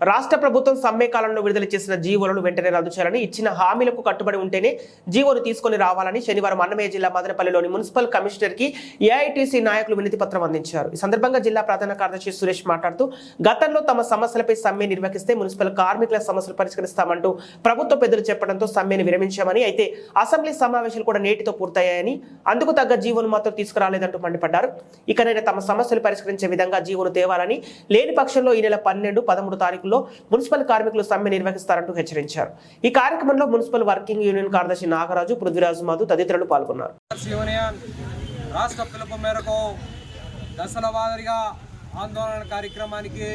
రాష్ట్ర ప్రభుత్వం సమ్మె కాలంలో విడుదల చేసిన జీవోలను వెంటనే రద్దు చేయాలని ఇచ్చిన హామీలకు కట్టుబడి ఉంటేనే జీవోను తీసుకొని రావాలని శనివారం అన్నమయ్య జిల్లా మదనపల్లిలోని మున్సిపల్ కమిషనర్కి ఏఐటీసీ నాయకులు వినతి పత్రం అందించారు. ఈ సందర్భంగా జిల్లా ప్రధాన కార్యదర్శి సురేష్ మాట్లాడుతూ గతంలో తమ సమస్యలపై సమ్మె నిర్వహిస్తే మున్సిపల్ కార్మికుల సమస్యలు పరిష్కరిస్తామంటూ ప్రభుత్వ పెద్దలు చెప్పడంతో సమ్మెను విరమించామని అయితే అసెంబ్లీ సమావేశాలు కూడా నేటితో పూర్తయ్యాయని అందుకు తగ్గ జీవోను మాత్రం తీసుకురాలేదంటూ మండిపడ్డారు. ఇకనైనా తమ సమస్యలు పరిష్కరించే విధంగా జీవోను తేవాలని లేని పక్షంలో ఈ నెల పన్నెండు పదమూడు తారీఖు తారీఖుల్లో మున్సిపల్ కార్మికులు సమ్మె నిర్వహిస్తారంటూ హెచ్చరించారు. ఈ కార్యక్రమంలో మున్సిపల్ వర్కింగ్ యూనియన్ కార్యదర్శి నాగరాజు పృథ్వీరాజు మధు తదితరులు పాల్గొన్నారు. యూనియన్ రాష్ట్ర పిలుపు మేరకు దశల ఆందోళన కార్యక్రమానికి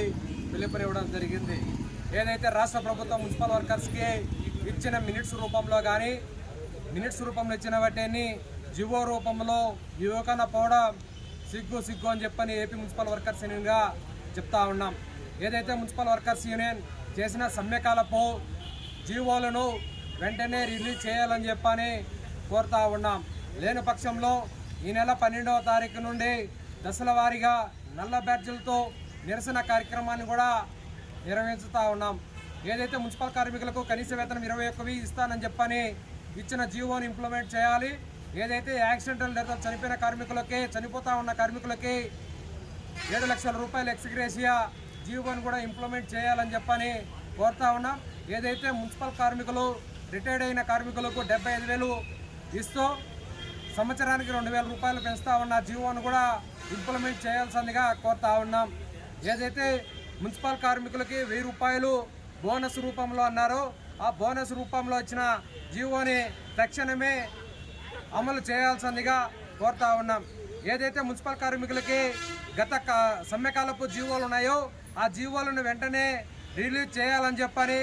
పిలుపునివ్వడం జరిగింది. ఏదైతే రాష్ట్ర ప్రభుత్వం మున్సిపల్ వర్కర్స్కి ఇచ్చిన మినిట్స్ రూపంలో కానీ మినిట్స్ రూపంలో ఇచ్చిన వాటిని జివో రూపంలో యువకన పోవడం సిగ్గు సిగ్గు అని చెప్పని ఏపీ మున్సిపల్ వర్కర్స్ యూనియన్గా చెప్తా ఉన్నాం. ఏదైతే మున్సిపల్ వర్కర్స్ యూనియన్ చేసిన సమ్మెకాలపు జీవోలను వెంటనే రిలీజ్ చేయాలని చెప్పని కోరుతా ఉన్నాం. లేని పక్షంలో ఈ నెల పన్నెండవ తారీఖు నుండి దశల వారీగా నల్ల బ్యాడ్జీలతో నిరసన కార్యక్రమాన్ని కూడా నిర్వహించుతా ఉన్నాం. ఏదైతే మున్సిపల్ కార్మికులకు కనీస వేతనం ఇరవై ఒక్కవి ఇస్తానని చెప్పని ఇచ్చిన జీవోని ఇంప్లిమెంట్ చేయాలి. ఏదైతే యాక్సిడెంటల్ డెత్ చనిపోయిన కార్మికులకి చనిపోతా ఉన్న కార్మికులకి ఏడు లక్షల రూపాయలు ఎక్స్గ్రేషియా జీవోని కూడా ఇంప్లిమెంట్ చేయాలని చెప్పని కోరుతా ఉన్నాం. ఏదైతే మున్సిపల్ కార్మికులు రిటైర్డ్ అయిన కార్మికులకు డెబ్బై ఐదు వేలు ఇస్తూ సంవత్సరానికి రెండు వేల రూపాయలు పెంచుతా ఉన్న జీవోను కూడా ఇంప్లిమెంట్ చేయాల్సిందిగా కోరుతా ఉన్నాం. ఏదైతే మున్సిపల్ కార్మికులకి వెయ్యి రూపాయలు బోనస్ రూపంలో అన్నారో ఆ బోనస్ రూపంలో వచ్చిన జీవోని తక్షణమే అమలు చేయాల్సిందిగా కోరుతా ఉన్నాం. ఏదైతే మున్సిపల్ కార్మికులకి గత సమ్మెకాలపు జీవోలు ఉన్నాయో ఆ జీవోలను వెంటనే రిలీజ్ చేయాలని చెప్పని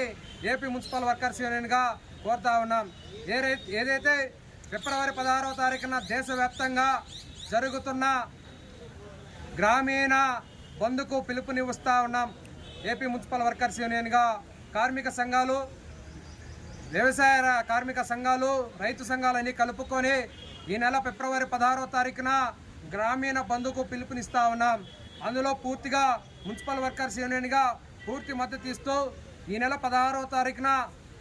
ఏపీ మున్సిపల్ వర్కర్స్ యూనియన్గా కోరుతా ఉన్నాం. ఏదైతే ఫిబ్రవరి పదహారవ తారీఖున దేశవ్యాప్తంగా జరుగుతున్న గ్రామీణ బంద్కు పిలుపునివ్వస్తా ఉన్నాం. ఏపీ మున్సిపల్ వర్కర్స్ యూనియన్గా కార్మిక సంఘాలు వ్యవసాయ కార్మిక సంఘాలు రైతు సంఘాలన్నీ కలుపుకొని ఈ నెల ఫిబ్రవరి పదహారవ తారీఖున గ్రామీణ బంధుకు పిలుపునిస్తా ఉన్నాం. అందులో పూర్తిగా మున్సిపల్ వర్కర్స్ యూనియన్గా పూర్తి మద్దతు ఇస్తూ ఈ నెల పదహారవ తారీఖున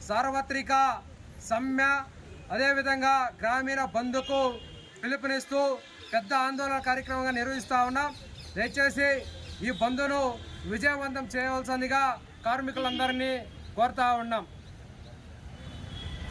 సార్వత్రిక సమ్మె అదేవిధంగా గ్రామీణ బంధుకు పిలుపునిస్తూ పెద్ద ఆందోళన కార్యక్రమంగా నిర్వహిస్తూ ఉన్నాం. దయచేసి ఈ బంధును విజయవంతం చేయవలసిందిగా కార్మికులందరినీ కోరుతా ఉన్నాం.